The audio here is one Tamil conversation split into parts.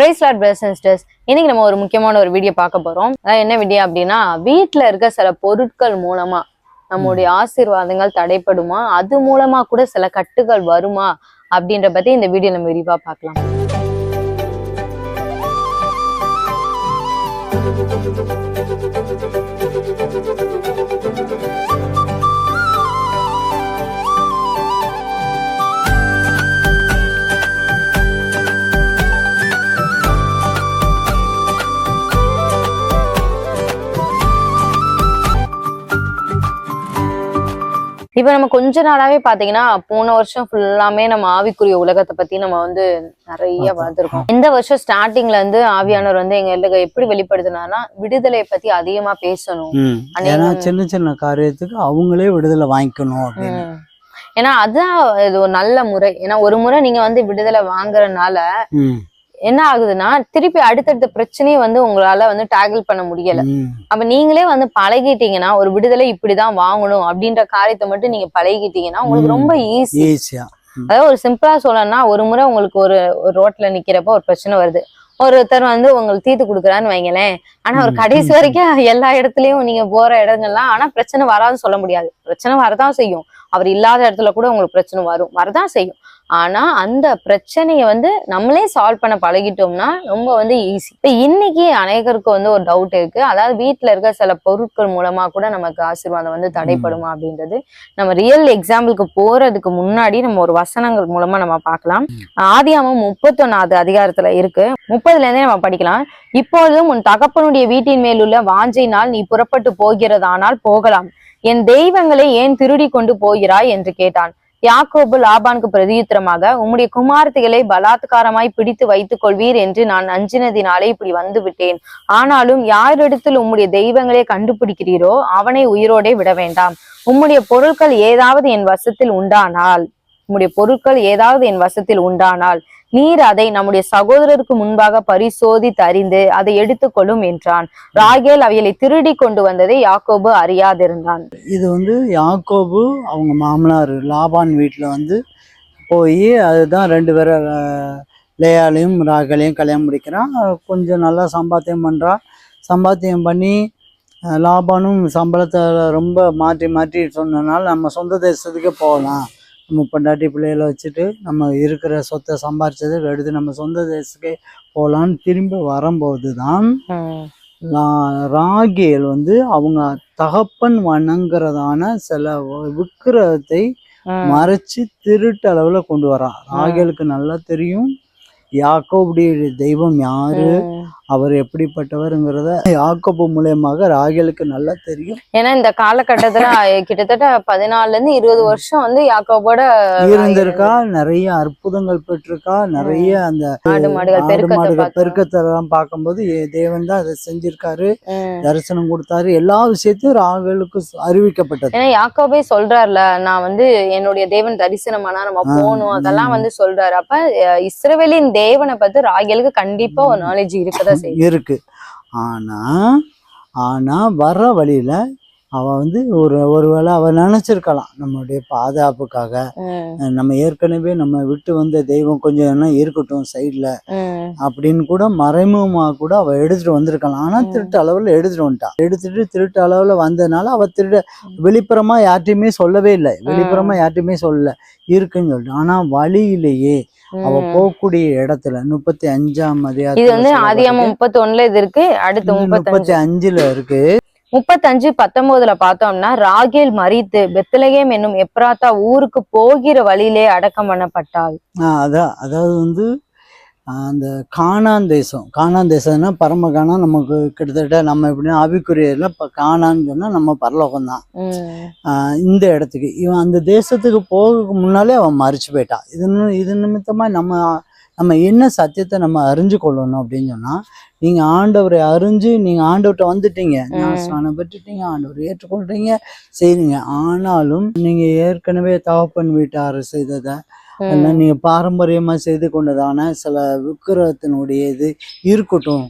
பிரைஸ் லாட் அண்ட் சிஸ்டர்ஸ் இன்னைக்கு நம்ம ஒரு முக்கியமான ஒரு வீடியோ பார்க்க போறோம். அதாவது என்ன வீடியோ அப்படின்னா வீட்ல இருக்க சில பொருட்கள் மூலமா நம்முடைய ஆசீர்வாதங்கள் தடைப்படுமா? அது மூலமா கூட சில கட்டுகள் வருமா? அப்படின்ற பத்தி இந்த வீடியோ நம்ம விரிவா பார்க்கலாம். இப்ப நம்ம கொஞ்ச நாளாவே பாத்தீங்கன்னா போன வருஷம் ஃபுல்லாமே நம்ம ஆவிக்குரிய உலகத்தை பத்தி நம்ம வந்து நிறைய. பார்த்திருக்கோம் இந்த வருஷம் ஸ்டார்டிங்ல இருந்து ஆவியானவர் வந்து எங்களுக்கு எப்படி வெளிப்படுத்தினார்னா விடுதலையை பத்தி அதிகமா பேசணும் ஏன்னா சின்ன சின்ன காரியத்துக்கு அவங்களே விடுதலை வாங்கிக்கணும் அப்படின்னு. ஏன்னா அதான் இது ஒரு நல்ல முறை ஏன்னா ஒரு முறை நீங்க வந்து விடுதலை வாங்குறதுனால. என்ன ஆகுதுன்னா திருப்பி அடுத்தடுத்த பிரச்சனையை வந்து உங்களால வந்து டேக்கிள் பண்ண முடியல. அப்ப நீங்களே வந்து பழகிட்டீங்கன்னா ஒரு விடுதலை இப்படிதான் வாங்கணும் அப்படின்ற காரியத்தை மட்டும் நீங்க பழகிட்டீங்கன்னா உங்களுக்கு. ரொம்ப ஈஸி ஈஸியா அதாவது ஒரு சிம்பிளா சொல்லணும்னா ஒரு முறை உங்களுக்கு ஒரு ரோட்ல நிக்கிறப்ப ஒரு பிரச்சனை வருது. ஒருத்தர் வந்து உங்களுக்கு தீர்த்து கொடுக்குறான்னு வைங்களேன். ஆனா ஒரு. கடைசி வரைக்கும் எல்லா இடத்துலயும் நீங்க போற இடங்கள்லாம் ஆனா பிரச்சனை வராதுன்னு சொல்ல முடியாது. பிரச்சனை வரதான் செய்யும். அவர் இல்லாத இடத்துல கூட உங்களுக்கு பிரச்சனை வரும். வரதான் செய்யும். ஆனா அந்த பிரச்சனையை வந்து நம்மளே சால்வ் பண்ண பழகிட்டோம்னா ரொம்ப வந்து ஈஸி இப்ப இன்னைக்கு அநேகருக்கு வந்து ஒரு டவுட் இருக்கு. அதாவது வீட்ல இருக்க சில பொருட்கள் மூலமா கூட நமக்கு ஆசீர்வாதம் வந்து தடைப்படுமா அப்படின்றது. நம்ம ரியல் எக்ஸாம்பிளுக்கு போறதுக்கு முன்னாடி நம்ம ஒரு வசனங்கள் மூலமா நம்ம பார்க்கலாம். ஆதியாமம் முப்பத்தொன்னாவது அதிகாரத்துல இருக்கு. முப்பதுல இருந்தே நம்ம படிக்கலாம். இப்பொழுதும் உன் தகப்பனுடைய வீட்டின் மேலுள்ள வாஞ்சையினால் நீ புறப்பட்டு போகிறதானால் போகலாம். என் தெய்வங்களை ஏன் திருடி கொண்டு போகிறாய் என்று கேட்டான். யாக்கோபு லாபானுக்கு பிரதியுத்தரமாக உம்முடைய குமார்த்திகளை பலாத்காரமாய் பிடித்து வைத்துக் கொள்வீர் என்று நான் அஞ்சினதினாலே இப்படி வந்து விட்டேன். ஆனாலும் யாரிடத்தில் உம்முடைய தெய்வங்களை கண்டுபிடிக்கிறீரோ அவனை உயிரோடே விட வேண்டாம். உம்முடைய பொருட்கள் ஏதாவது என் வசத்தில் உண்டானால் உம்முடைய பொருட்கள் ஏதாவது என் வசத்தில் உண்டானால் நீர் அதை நம்முடைய சகோதரருக்கு முன்பாக பரிசோதித்து அறிந்து அதை எடுத்துக்கொள்ளும் என்றான். ராகேல் அவைகளை திருடி கொண்டு வந்ததை யாக்கோபு அறியாதிருந்தான். இது வந்து யாக்கோபு அவங்க மாமனார் லாபான் வீட்டில் வந்து போய் அதுதான் ரெண்டு பேரை லேயாலையும் ராகலையும் கல்யாணம் முடிக்கிறான். கொஞ்சம் நல்லா சம்பாத்தியம் பண்ணுறான் சம்பாத்தியம் பண்ணி லாபானும் சம்பளத்தை ரொம்ப மாற்றி மாற்றி சொன்னனால நம்ம சொந்த தேசத்துக்கே போகலாம். நம்ம பொண்டாட்டி பிள்ளைகளை வச்சுட்டு நம்ம இருக்கிற சொத்தை சம்பாரிச்சதை எடுத்து நம்ம சொந்த தேசத்துக்கே போகலான்னு திரும்பி வரும்போது தான் ராகேல் வந்து அவங்க தகப்பன் வணங்குறதான சில விக்கிரகத்தை மறைச்சு திருட்டு அளவுல கொண்டு வரா. ராகேலுக்கு நல்லா தெரியும். யாக்கோபுடைய தெய்வம் யாரு? அவர் எப்படிப்பட்டவருங்கிறத யாக்கோபு மூலியமாக ராகேலுக்கு நல்லா தெரியும். ஏன்னா இந்த காலகட்டத்துல கிட்டத்தட்ட பதினாலுல இருந்து இருபது வருஷம் வந்து யாக்கோபோட இருந்திருக்கா நிறைய அற்புதங்கள் பெற்றிருக்கா நிறைய அந்த ஆடு மாடுகள் ஆடு பெருக்கத்தை மாடுகள் பார்த்து. பெருக்கத்தை எல்லாம் பார்க்கும்போது தேவன் தான் அதை செஞ்சிருக்காரு. தரிசனம் கொடுத்தாரு. எல்லா விஷயத்தையும் ராகேலுக்கு அறிவிக்கப்பட்டது. ஏன்னா யாக்கோபே சொல்றாருல நான் வந்து என்னுடைய தேவன் தரிசனமானா நம்ம போகணும் அதெல்லாம். வந்து சொல்றாரு. அப்ப இஸ்ரவேலின் தேவனை பத்தி ராகேலுக்கு கண்டிப்பா ஒரு நாலேஜ் இருக்கதான் இருக்கு. ஆனா ஆனா வர்ற வழியில அவ வந்து ஒரு ஒருவேளை அவ நினைச்சிருக்கலாம் நம்மளுடைய பாதுகாப்புக்காக. நம்ம ஏற்கனவே நம்ம விட்டு வந்த தெய்வம் கொஞ்சம் என்ன இருக்கட்டும் சைட்ல அப்படின்னு கூட மறைமுகமா கூட அவ எடுத்துட்டு வந்திருக்கலாம். ஆனா. திருட்டு அளவுல எடுத்துட்டு வந்துட்டா. எடுத்துட்டு திருட்டு அளவுல வந்ததுனால அவ திருட வெளிப்புறமா யார்ட்டையுமே சொல்லவே இல்லை. வெளிப்புறமா யார்ட்டையுமே சொல்லல. இருக்குன்னு சொல்லிட்டு. ஆனா வழியிலேயே அவ. போகக்கூடிய இடத்துல முப்பத்தி அஞ்சாம் இது வந்து முப்பத்தி ஒண்ணுல இது இருக்கு அடுத்து முப்பத்தி அஞ்சுல இருக்கு. முப்பத்தஞ்சு பத்தொன்பதுல பார்த்தோம்னா ராகேல் மரித்து பெத்லகேம் என்னும் எப்ராத்தா ஊருக்கு போகிற வழியிலே அடக்கம் பண்ணப்பட்டாள். அதான் அதாவது வந்து அந்த கானான் தேசம். கானான் தேசம்னா பரம காணான் நமக்கு கிட்டத்தட்ட நம்ம எப்படின்னா ஆவிக்குரியல இப்போ காணான்னு சொன்னா நம்ம பரலோகம் தான் ம், இந்த இடத்துக்கு. இவன் அந்த தேசத்துக்கு போக முன்னாலே அவன் மறிச்சு போயிட்டான். இது இது நிமித்தமா நம்ம நம்ம என்ன சத்தியத்தை நம்ம அறிஞ்சு கொள்ளணும் அப்படின்னு சொன்னா நீங்க ஆண்டவரை அறிஞ்சு நீங்க ஆண்டவர்கிட்ட வந்துட்டீங்க. ஞானஸ்நானம் பெற்றுட்டீங்க ஆண்டவரை ஏற்றுக்கொள்றீங்க செய்றீங்க ஆனாலும் நீங்க ஏற்கனவே தகப்பன் வீட்டார் செய்ததை எல்லாம் நீங்க பாரம்பரியமா செய்து கொண்டதான சில விக்கிரகத்தினுடைய இது இருக்கட்டும்.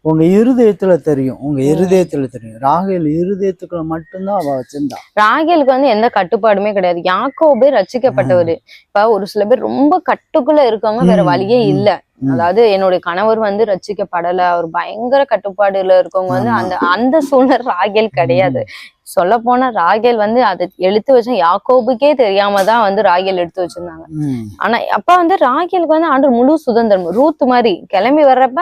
உங்க இருதயத்துல தெரியும். உங்க இருதயத்துல தெரியும். ராகேல் இருதயத்துக்குள்ள மட்டும்தான் அவ வச்சிருந்தா. ராகேலுக்கு வந்து எந்த கட்டுப்பாடுமே கிடையாது. யாக்கோபு ரட்சிக்கப்பட்டவரு. இப்ப ஒரு சில பேர் ரொம்ப கட்டுக்குள்ள இருக்கவங்க வேற வழியே. இல்ல. அதாவது என்னுடைய கணவர் வந்து ரட்சிக்கப்படல. அவர் பயங்கர கட்டுப்பாடுல இருக்கவங்க வந்து. அந்த அந்த சூழ்நிலை ராகேல் கிடையாது. சொல்ல போனா ராகேல் வந்து அதை எடுத்து வச்ச யாக்கோபுக்கே தெரியாம தான் வந்து ராகேல் எடுத்து வச்சிருந்தாங்க. ஆனா அப்ப வந்து ராகேலுக்கு வந்து ஆண்டு முழு சுதந்திரம் ரூத் மாதிரி கிளம்பி வர்றப்ப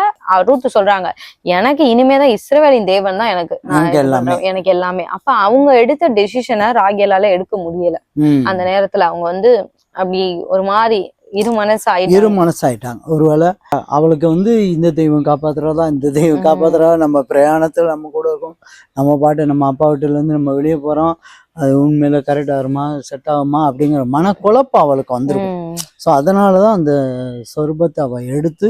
ரூத் சொல்றாங்க எனக்கு இனிமேதான் இஸ்ரவேலின் தேவன் தான் எனக்கு எனக்கு எல்லாமே. அப்ப அவங்க எடுத்த டெசிஷனை ராகேலால எடுக்க முடியல. அந்த நேரத்துல அவங்க வந்து அப்படி ஒரு மாதிரி இரு மனசு இரு மனசாயிட்டாங்க. ஒருவேளை அவளுக்கு வந்து இந்த தெய்வம் காப்பாத்துறதா இந்த தெய்வம். காப்பாத்துறதா நம்ம பிரயாணத்துல நம்ம கூட இருக்கும். நம்ம பாட்டு நம்ம அப்பா வீட்டுல இருந்து நம்ம வெளியே போறோம். அது உண்மையில கரெக்ட் ஆகுமா செட் ஆகுமா அப்படிங்கிற மனக்குழப்பம் அவளுக்கு வந்துருக்கும். ஸோ அதனாலதான் அந்த சொருபத்தை அவ எடுத்து.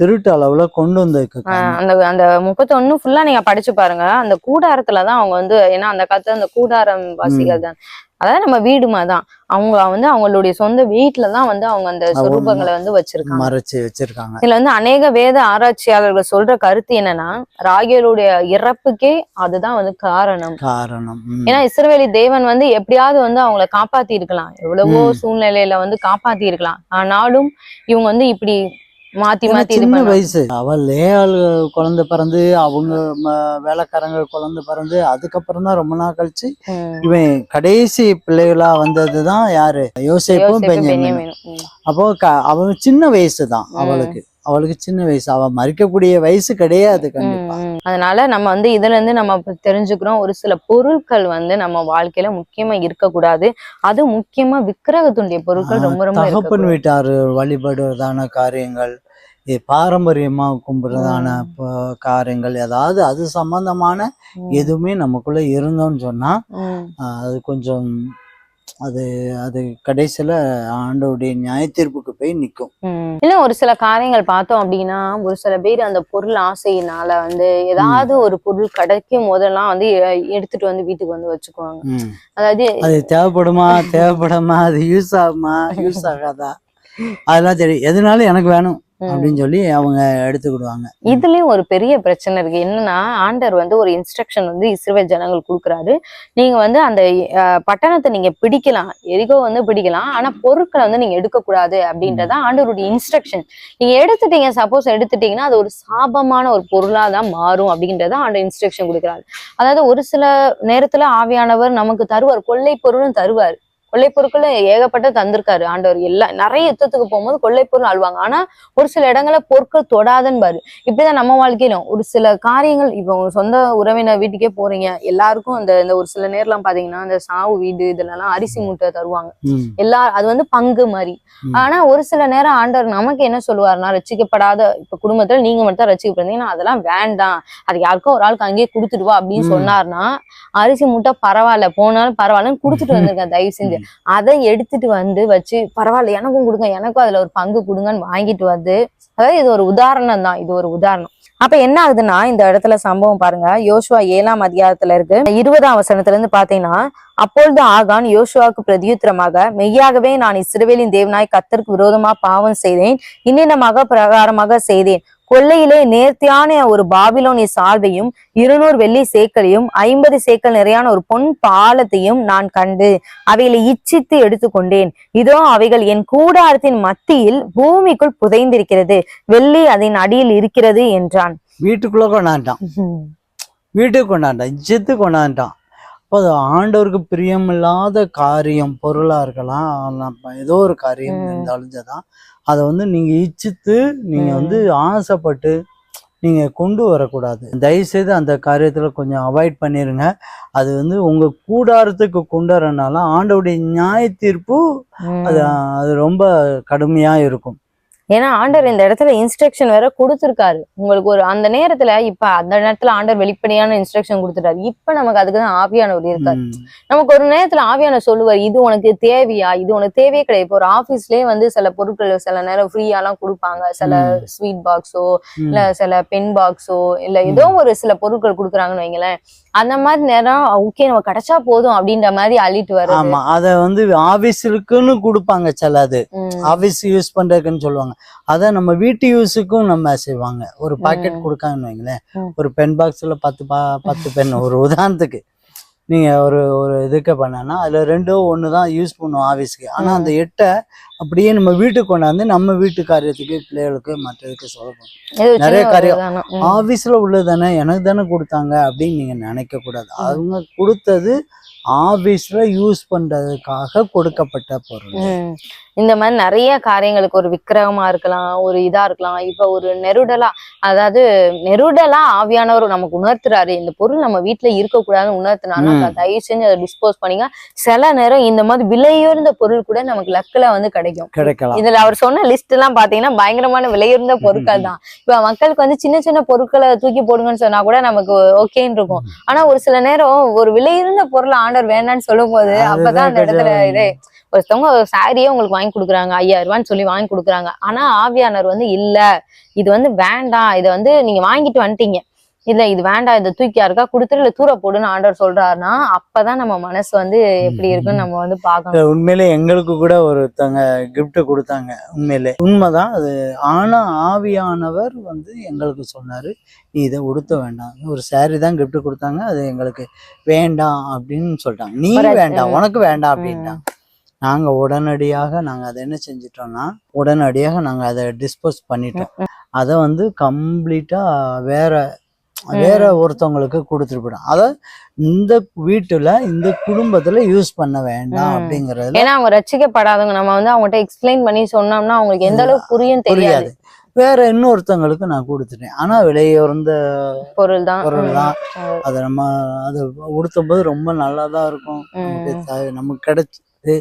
திருட்டு அளவுல கொண்டு காரணம். அந்த அந்த முப்பத்தொன்னு ஃபுல்லா நீங்க படிச்சு பாருங்க. அந்த கூடாரத்துலதான் அவங்க வந்து ஏன்னா அந்த காலத்துல அந்த கூடாரம் வாசிகள் தான். அதாவது நம்ம வீடுமா தான் அவங்க வந்து அவங்களுடைய சொந்த வீட்டுல தான் வந்து அவங்க அந்த சொரூபங்களை வந்து வச்சிருக்காங்க. மறைச்சு வச்சிருக்காங்க. இதுல வந்து அநேக வேத ஆராய்ச்சியாளர்கள் சொல்ற கருத்து என்னன்னா ராகேலுடைய இறப்புக்கே அதுதான் வந்து காரணம். காரணம். ஏன்னா இஸ்ரவேலி தேவன் வந்து எப்படியாவது வந்து அவங்கள காப்பாத்தி இருக்கலாம் எவ்வளவோ. சூழ்நிலையில வந்து காப்பாத்தி இருக்கலாம் ஆனாலும் இவங்க வந்து இப்படி மாத்தி மாத்தி சின்ன. வயசு அவள் லேயாள் குழந்தை பிறந்து அவங்க வேலைக்காரங்க குழந்தை பிறந்து அதுக்கப்புறம் தான் ரொம்ப நாள் கழிச்சு. இவன் கடைசி பிள்ளைகளா வந்ததுதான் யாரு யோசேப்பும் யோசேப்பு, பென்யமீனும் பென்யமீனும். ம். அப்போ அவன் சின்ன வயசு தான் ம். அவளுக்கு அவளுக்கு சின்ன வயசு அவ மறிக்கக்கூடிய வயசு கிடையாது கண்டிப்பா. அதனால நம்ம வந்து இதுல இருந்து நம்ம தெரிஞ்சுக்கிறோம் ஒரு சில பொருட்கள் வந்து நம்ம வாழ்க்கையில முக்கியமா இருக்கக்கூடாது அது முக்கியமா விக்கிரகத்துடைய பொருட்கள் ரொம்ப ரொம்ப தகப்பன். வீட்டார் வழிபடுவதான காரியங்கள் இது பாரம்பரியமா கும்பிடுறதான காரியங்கள் ஏதாவது அது சம்பந்தமான. எதுவுமே நமக்குள்ள இருந்தோம்னு சொன்னா அது கொஞ்சம் அது அது கடைசியில ஆண்டவருடைய நியாய தீர்ப்புக்கு போய் நிக்கும் ம். இல்ல ஒரு சில காரியங்கள் பார்த்தோம் அப்படின்னா ஒரு சில பேர் அந்த பொருள் ஆசையினால வந்து ஏதாவது ஒரு பொருள் கிடைக்கும் போதெல்லாம் வந்து எடுத்துட்டு வந்து வீட்டுக்கு வந்து வச்சுக்குவாங்க. அதாவது அது தேவைப்படுமா தேவைப்படாமா அது யூஸ் ஆகுமா யூஸ் ஆகாதா அதெல்லாம் தெரியும் எதுனாலும் எனக்கு வேணும். அப்படின்னு சொல்லி அவங்க எடுத்துக்கிடுவாங்க. இதுலயும் ஒரு பெரிய பிரச்சனை இருக்கு. என்னன்னா ஆண்டர் வந்து ஒரு இன்ஸ்ட்ரக்ஷன் வந்து இஸ்ரவேல் ஜனங்கள் கொடுக்குறாரு. நீங்க வந்து அந்த பட்டணத்தை நீங்க பிடிக்கலாம். எரிகோ வந்து பிடிக்கலாம். ஆனா பொருட்களை வந்து நீங்க எடுக்கக்கூடாது அப்படின்றத ஆண்டவருடைய இன்ஸ்ட்ரக்ஷன் நீங்க எடுத்துட்டீங்க சப்போஸ் எடுத்துட்டீங்கன்னா அது ஒரு சாபமான ஒரு பொருளா தான் மாறும் அப்படின்றத ஆண்டர் இன்ஸ்ட்ரக்ஷன் கொடுக்குறாரு. அதாவது ஒரு சில நேரத்துல ஆவியானவர் நமக்கு தருவார். கொள்ளை பொருளும் தருவார். கொள்ளை பொருட்கள் ஏகப்பட்ட தந்திருக்காரு. ஆண்டவர் எல்லாம் நிறைய யுத்தத்துக்கு போகும்போது கொள்ளை பொருள் ஆழ்வாங்க ஆனா ஒரு சில இடங்கள்ல பொருட்கள் தொடாதன்னு பாரு. இப்படிதான் நம்ம வாழ்க்கையிலும் ஒரு சில காரியங்கள் இப்போ சொந்த உறவினர் வீட்டுக்கே போறீங்க. எல்லாருக்கும் அந்த இந்த ஒரு சில நேரம்லாம் பாத்தீங்கன்னா அந்த சாவு வீடு இதுலலாம் அரிசி மூட்டை தருவாங்க. எல்லா அது வந்து பங்கு மாதிரி. ஆனா ஒரு சில நேரம் ஆண்டவர் நமக்கு என்ன சொல்லுவாருன்னா ரசிக்கப்படாத இப்ப குடும்பத்துல நீங்க மட்டும் தான் ரசிக்கப்படுறீங்கன்னா அதெல்லாம் வேண்டாம். அது யாருக்கும் ஒரு ஆளுக்கு அங்கேயே கொடுத்துட்டு வா அப்படின்னு. சொன்னார்னா அரிசி மூட்டை பரவாயில்ல போனாலும் பரவாயில்லன்னு கொடுத்துட்டு வந்திருக்கேன் தயவு செஞ்சு. அதை எடுத்துட்டு வந்து வச்சு பரவாயில்ல எனக்கும் கொடுங்க எனக்கும் அதுல ஒரு பங்கு கொடுங்கன்னு வாங்கிட்டு வந்து அதாவது இது ஒரு உதாரணம் தான் இது ஒரு உதாரணம். அப்ப என்ன ஆகுதுன்னா இந்த இடத்துல சம்பவம் பாருங்க. யோசுவா ஏழாம் அதிகாரத்துல இருக்கு. இருபதாம் வசனத்துல இருந்து பாத்தீங்கன்னா அப்பொழுது ஆகான் யோசுவாவுக்கு பிரதியுத்திரமாக மெய்யாகவே நான் இஸ்ரவேலின் தேவனாய் கத்தருக்கு விரோதமா பாவம் செய்தேன். இன்னினமாக பிரகாரமாக செய்தேன். கொள்ளையிலே நேர்த்தியான ஒரு பாபிலோனிய சால்வையும் இருநூறு வெள்ளி சேக்கலையும் ஐம்பது சேக்கல் நிறையான ஒரு பொன் பாலத்தையும் நான் கண்டு அவைகளை இச்சித்து எடுத்துக்கொண்டேன். இதோ அவைகள் என் கூடாரத்தின் மத்தியில் பூமிக்குள் புதைந்திருக்கிறது. வெள்ளி அதன் அடியில் இருக்கிறது என்றான். வீட்டுக்குள்ள கொண்டாண்டான். வீட்டுக்கு கொண்டாண்டான். இஜ்ஜத்து கொண்டாண்டான். அப்போ அது ஆண்டவருக்கு பிரியமில்லாத காரியம் பொருளா இருக்கலாம் ஏதோ ஒரு காரியம். இருந்தாலும் அதை வந்து நீங்க இச்சித்து நீங்க ம். வந்து ஆசைப்பட்டு நீங்க கொண்டு வரக்கூடாது. தயவுசெய்து அந்த காரியத்துல கொஞ்சம் அவாய்ட் பண்ணிருங்க. அது வந்து உங்க கூடாரத்துக்கு கொண்டு வரனால ஆண்டவருடைய நியாய தீர்ப்பு அது அது ரொம்ப கடுமையா இருக்கும். ஏன்னா ஆண்டர் இந்த இடத்துல இன்ஸ்ட்ரக்ஷன் வேற கொடுத்திருக்காரு. உங்களுக்கு ஒரு அந்த நேரத்துல இப்ப அந்த நேரத்துல ஆண்டர் வெளிப்படையான இன்ஸ்ட்ரக்ஷன் கொடுத்துட்டாரு. இப்ப நமக்கு அதுக்கு தான் ஆவியானவர் இருக்காரு. நமக்கு ஒரு நேரத்துல ஆவியானவர் சொல்லுவார் இது உனக்கு தேவையா? இது உனக்கு தேவையே கிடையாது. இப்போ ஒரு ஆபீஸ்லயே வந்து சில பொருட்கள் சில நேரம் ஃப்ரீயா எல்லாம் கொடுப்பாங்க. சில. ஸ்வீட் பாக்ஸோ. இல்ல சில பென் பாக்ஸோ இல்ல ஏதோ ஒரு சில பொருட்கள் கொடுக்குறாங்கன்னு வைங்களேன். அந்த மாதிரி நேரம் ஓகே நம்ம கிடைச்சா போதும் அப்படின்ற மாதிரி அள்ளிட்டு வர்றது ஆமா அத வந்து ஆபீஸுக்குன்னு கொடுப்பாங்க சில அது. ஆபீஸ் யூஸ் பண்றதுக்குன்னு சொல்லுவாங்க அத நம்ம வீட்டு யூஸுக்கும் நம்ம செய்வாங்க ஒரு பாக்கெட். கொடுக்காங்கன்னு வைங்களேன். ஒரு பென் பாக்ஸ்ல பத்து பா பத்து பென் ஒரு உதாரணத்துக்கு நீங்க ஒரு ஒரு இதுக்கு பண்ணனா அதுல ரெண்டோ ஒன்று தான் யூஸ் பண்ணுவோம் ஆஃபீஸ்க்கு ஆனா ம். அந்த எட்டை அப்படியே நம்ம வீட்டுக்கு கொண்டாந்து நம்ம வீட்டு காரியத்துக்கு பிள்ளைகளுக்கு மற்றதுக்கு சொல்லணும் நிறைய காரியம். ஆஃபீஸில் உள்ளது தானே எனக்கு தானே கொடுத்தாங்க அப்படின்னு நீங்கள் நினைக்கக்கூடாது அவங்க கொடுத்தது ஆஃபீஸில் யூஸ் பண்ணுறதுக்காக கொடுக்கப்பட்ட பொருள். இந்த மாதிரி நிறைய காரியங்களுக்கு ஒரு விக்கிரகமா இருக்கலாம் ஒரு இதா இருக்கலாம். இப்ப ஒரு நெருடலா அதாவது நெருடலா ஆவியானவர் நமக்கு உணர்த்துறாரு. இந்த பொருள் நம்ம வீட்டுல இருக்கக்கூடாதுன்னு உணர்த்தினாலும் தயவு செஞ்சு அதை டிஸ்போஸ் பண்ணீங்க. சில நேரம் இந்த மாதிரி விலையுயர்ந்த பொருள் கூட நமக்கு லக்குல வந்து கிடைக்கும். கிடைக்கலாம். இதுல அவர் சொன்ன லிஸ்ட் எல்லாம் பாத்தீங்கன்னா பயங்கரமான விலையுயர்ந்த பொருட்கள் தான். இப்ப மக்களுக்கு வந்து சின்ன சின்ன பொருட்களை தூக்கி போடுங்கன்னு சொன்னா கூட நமக்கு ஓகேன்னு இருக்கும். ஆனா ஒரு சில நேரம் ஒரு விலையுயர்ந்த பொருள் ஆண்டர் வேண்டாம்னு சொல்லும் போது அப்பதான் அந்த இடத்துல இதே ஒருத்தவங்க ஒரு சாரியே உங்களுக்கு வாங்கி கொடுக்குறாங்க ஐயாயிரம் ரூபான்னு சொல்லி வாங்கி கொடுக்குறாங்க. ஆனா ஆவியானவர் வந்து இல்ல இது வந்து வேண்டாம் இதை வந்து நீங்க வாங்கிட்டு வந்துட்டீங்க. இல்ல இது வேண்டாம் இதை தூக்கி யாருக்கா கொடுத்துரு இல்ல தூர போடுன்னு ஆண்டவர் சொல்றாருன்னா அப்பதான் நம்ம மனசு வந்து எப்படி இருக்குன்னு நம்ம வந்து பார்க்கணும். இல்ல, உண்மையிலே எங்களுக்கு கூட ஒருத்தங்க gift கொடுத்தாங்க உண்மையிலே. உண்மைதான் அது ஆனா ஆவியானவர் வந்து எங்களுக்கு சொன்னாரு நீ இதை உடுத்த வேண்டாம். ஒரு saree தான் gift கொடுத்தாங்க அது எங்களுக்கு வேண்டாம் அப்படின்னு சொல்லிட்டாங்க. நீ வேண்டாம். உனக்கு வேண்டாம் அப்படின்ட்டாங்க. நாங்க உடனடியாக நாங்க அதை என்ன செஞ்சிட்டோம்னா உடனடியாக நாங்க அதை டிஸ்போஸ் பண்ணிட்டோம். அதை வந்து கம்ப்ளீட்டா வேற வேற ஒருத்தவங்களுக்கு கொடுத்துட்டு போயிடும். அதை இந்த வீட்டுல இந்த குடும்பத்துல யூஸ் பண்ண வேண்டாம் ம். அப்படிங்கறதுல ஏன்னா அவங்க ரசிக்கப்படாதவங்க. நம்ம வந்து அவங்ககிட்ட எக்ஸ்பிளைன் பண்ணி சொன்னோம்னா அவங்களுக்கு எந்த அளவுக்கு புரியும் தெரியாது. வேற இன்னொருத்தவங்களுக்கு நான் கொடுத்துட்டேன். ஆனா விலையுறந்த பொருள் தான். பொருள். தான். அதை நம்ம அதை உடுத்தும் போது ரொம்ப நல்லா தான் இருக்கும் நமக்கு கிடைச்சது.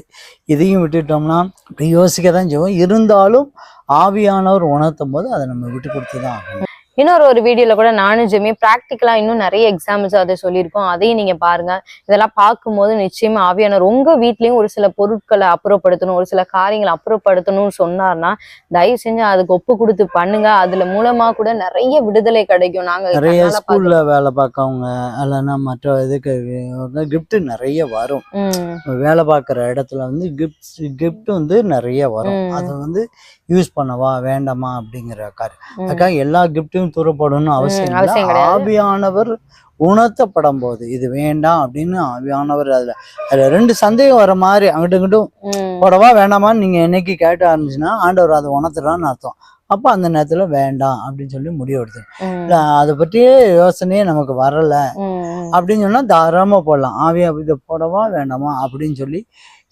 இதையும் விட்டுட்டோம்னா இப்படி யோசிக்க தான் செய்வோம். இருந்தாலும் ஆவியானவர் உணர்த்தும் போது அதை நம்ம விட்டு கொடுத்து தான் ஆகணும். இன்னொரு ஒரு வீடியோல கூட நானும் ஜெமி ப்ராக்டிக்கலா இன்னும் நிறைய எக்ஸாம்பிள்ஸ் அதை சொல்லியிருக்கோம். அதையும் நீங்க பாருங்க. இதெல்லாம் பார்க்கும்போது நிச்சயமா ஆவியானவர் உங்க வீட்லயும் ஒரு சில பொருட்களை அப்புறப்படுத்தணும் ஒரு சில காரியங்களை அப்புறப்படுத்தணும்னு சொன்னார்னா தயவு செஞ்சு அதுக்கு ஒப்பு கொடுத்து பண்ணுங்க. அதுல மூலமா கூட நிறைய விடுதலை கிடைக்கும். நாங்க நிறைய ஸ்கூல்ல வேலை பார்க்கவங்க இல்லைன்னா மற்ற இதுக்கு கிஃப்ட் நிறைய வரும். வேலை பார்க்குற இடத்துல வந்து கிஃப்ட் கிஃப்ட் வந்து நிறைய வரும். அதை வந்து யூஸ் பண்ணவா வேண்டாமா அப்படிங்கிற காரியம். அதுக்காக எல்லா கிஃப்ட்டையும் துறப்படணும்னு அவசியம் அவசியம் இல்லை. ஆவியானவர் உணர்த்தப்படும் போது இது வேண்டாம் அப்படின்னு ஆவியானவர் அதுல அதுல ரெண்டு சந்தேகம் வர மாதிரி அங்கிட்டும் இங்கிட்டும் போடவா வேண்டாமான்னு நீங்க என்னைக்கு கேட்ட ஆரம்பிச்சுன்னா ஆண்டவர் அதை உணர்த்துறான்னு அர்த்தம். அப்ப அந்த நேரத்துல வேண்டாம் அப்படின்னு சொல்லி முடிவு எடுத்து ம், இல்ல அதை பற்றியே யோசனையே நமக்கு வரல. அப்படின்னு சொன்னா தாராளமா போடலாம். ஆவியா இதை போடவா வேண்டாமா அப்படின்னு சொல்லி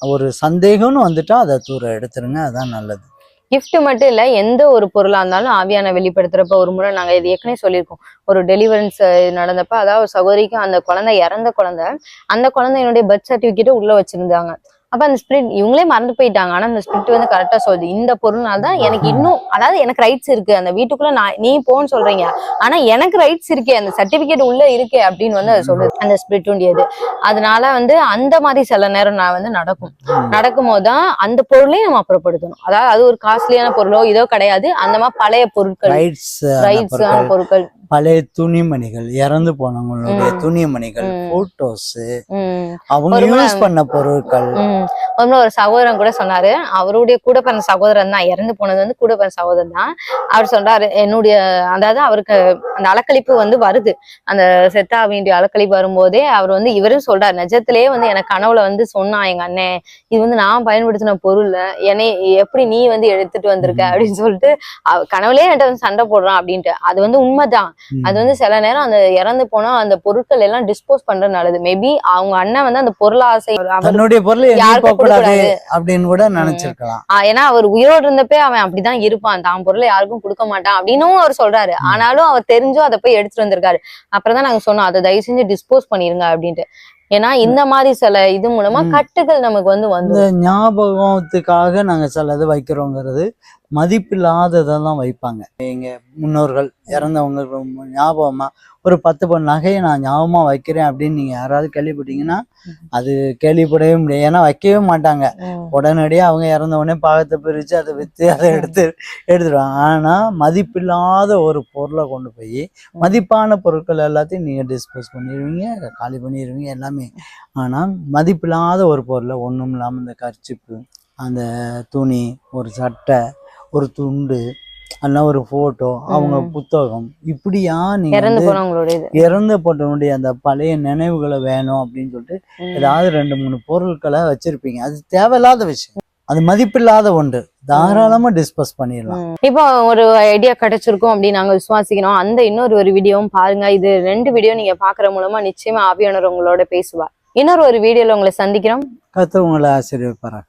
ஒரு சந்தேகம்னு வந்துட்டா அதை தூர எடுத்துருங்க. அதான் நல்லது. கிஃப்ட் மட்டும் இல்ல எந்த ஒரு பொருளா இருந்தாலும் ஆவியான வெளிப்படுத்துறப்ப ஒரு முறை நாங்க இது ஏற்கனவே சொல்லியிருக்கோம். ஒரு டெலிவரன்ஸ் நடந்தப்ப அதாவது சகோதரிக்கும் அந்த குழந்தை இறந்த குழந்தை அந்த குழந்தையினுடைய பர்த் சர்டிபிகேட் உள்ள வச்சிருந்தாங்க. அப்ப அந்த ஸ்பிரிட் இவங்களே மறந்து போயிட்டாங்க. ஆனா அந்த ஸ்பிரிட் வந்து கரெக்டா சொல்லுது. இந்த பொருள்னால தான் எனக்கு இன்னும் அதாவது எனக்கு ரைட்ஸ் இருக்கு. அந்த வீட்டுக்குள்ள நான் நீ போன்னு சொல்றீங்க. ஆனா எனக்கு ரைட்ஸ் இருக்கே. அந்த சர்டிபிகேட் உள்ள இருக்கே அப்படின்னு வந்து அது சொல்லுது. அந்த ஸ்பிரிட் உண்டியது அதனால வந்து அந்த மாதிரி சில நேரம் நான் வந்து நடக்கும். நடக்கும்போது தான் அந்த பொருளையும் நம்ம அப்புறப்படுத்தணும். அதாவது அது ஒரு காஸ்ட்லியான பொருளோ இதோ கிடையாது. அந்த மாதிரி பழைய பொருட்கள். ரைட்ஸ் ரைட்ஸான பொருட்கள். பழைய துணிமணிகள் இறந்து போனவங்களுடைய. துணிமணிகள். போட்டோஸ் அவங்க யூஸ் பண்ண பொருட்கள் உம் ஒரு சகோதரன் கூட சொன்னாரு. அவருடைய கூட பிறந்த சகோதரன் தான். இறந்து போனது வந்து கூட பிறந்த சகோதரன் தான். அவர் சொல்றாரு என்னுடைய அதாவது அவருக்கு அந்த அலக்களிப்பு வந்து வருது. அந்த செத்தா வேண்டிய அலக்களிப்பு வரும்போதே அவர் வந்து இவரும் சொல்றாரு. நிஜத்திலேயே வந்து எனக்கு கனவுல வந்து சொன்னான் எங்க அண்ணன் இது வந்து நான் பயன்படுத்தின பொருள் என்னை எப்படி நீ வந்து எடுத்துட்டு வந்திருக்க? அப்படின்னு சொல்லிட்டு கனவுலயே என்கிட்ட வந்து சண்டை போடுறான் அப்படின்ட்டு. அது வந்து உண்மைதான். அது வந்து சில நேரம் அந்த இறந்து போனா அந்த பொருட்கள் எல்லாம் டிஸ்போஸ் பண்றது நல்லது. மேபி அவங்க அண்ணன் வந்து அந்த பொருளாசை தன்னுடைய பொருளை போக கூடாது. அப்படின்னு கூட நினைச்சிருக்கலாம். ஏன்னா அவர் உயிரோடு இருந்தப்பே அவன் அப்படிதான் இருப்பான். தான் பொருளை யாருக்கும் கொடுக்க மாட்டான் அப்படின்னும் அவர் சொல்றாரு. ஆனாலும் அவர் தெரிஞ்சும் அதை போய் எடுத்துட்டு வந்திருக்காரு. அப்புறம் தான் நாங்க சொன்னோம் அதை தயவு செஞ்சு டிஸ்போஸ் பண்ணிருங்க அப்படின்ட்டு. ஏன்னா இந்த மாதிரி சில இது மூலமா. கட்டுகள் நமக்கு வந்து வந்து ஞாபகத்துக்காக நாங்க சில இது வைக்கிறோங்கிறது மதிப்பில்லாததெல்லாம் வைப்பாங்க. எங்க முன்னோர்கள் இறந்தவங்க ரொம்ப ஞாபகமா ஒரு பத்து பன் நகையை நான் ஞாபகமா வைக்கிறேன் அப்படின்னு நீங்க யாராவது கேள்விப்பட்டீங்கன்னா அது கேள்விப்படவே முடியாது. ஏன்னா வைக்கவே மாட்டாங்க. உடனடியாக அவங்க இறந்த உடனே பாகத்தை பிரித்து அதை விற்று அதை எடுத்து எடுத்துடுவாங்க ஆனால் மதிப்பில்லாத ஒரு பொருளை கொண்டு போய் மதிப்பான பொருட்கள் எல்லாத்தையும் நீங்கள் டிஸ்போஸ் பண்ணிடுவீங்க காலி பண்ணிடுவீங்க எல்லாமே. ஆனால் மதிப்பில்லாத ஒரு பொருளை ஒன்றும் இல்லாமல் இந்த கர்ச்சிப்பு அந்த துணி ஒரு சட்டை ஒரு துண்டு அல்ல ஒரு போட்டோ அவங்க. புத்தகம். இப்படியா நீங்க இறந்து போட்டவனுடைய அந்த பழைய நினைவுகளை வேணும் அப்படின்னு சொல்லிட்டு. ஏதாவது ரெண்டு மூணு பொருட்களை வச்சிருப்பீங்க. அது தேவையில்லாத விஷயம். அது மதிப்பில்லாத ஒன்று. தாராளமா டிஸ்பஸ் பண்ணிடலாம். இப்போ ஒரு ஐடியா கிடைச்சிருக்கும் அப்படின்னு நாங்க விசுவாசிக்கிறோம் அந்த இன்னொரு ஒரு வீடியோவும் பாருங்க. இது ரெண்டு வீடியோ நீங்க பாக்குற மூலமா நிச்சயமா ஆவியானவர் உங்களோட பேசுவார். இன்னொரு ஒரு வீடியோல உங்களை சந்திக்கிறோம். கத்தவங்களை ஆசீர்வதிப்பாராக.